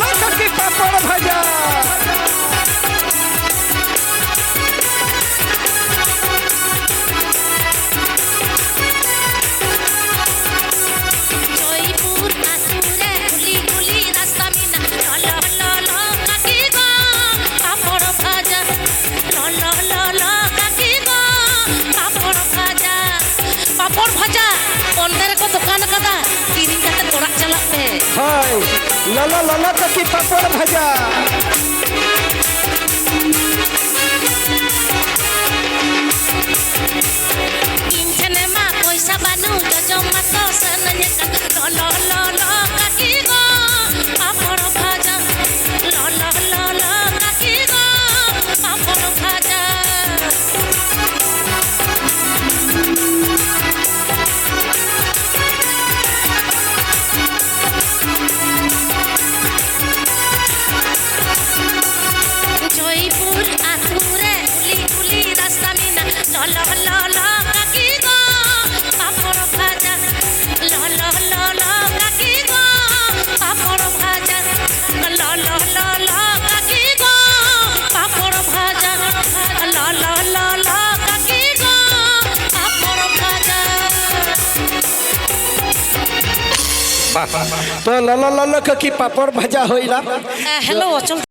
ভালো থাকি পাপড় ভাজা। পাপড় ভাজা। অন্ধের কত কান কাদা কিরিং কাতে তোরা চালাতে। হয়। লালা লালা কাকি পাপড় ভাজা? কিনছেনে মা পয়সা বানু যজমা তো সননে কাকা ললা তো লাল লাল কি পাপড় ভাজা হইলা হ্যালো অচল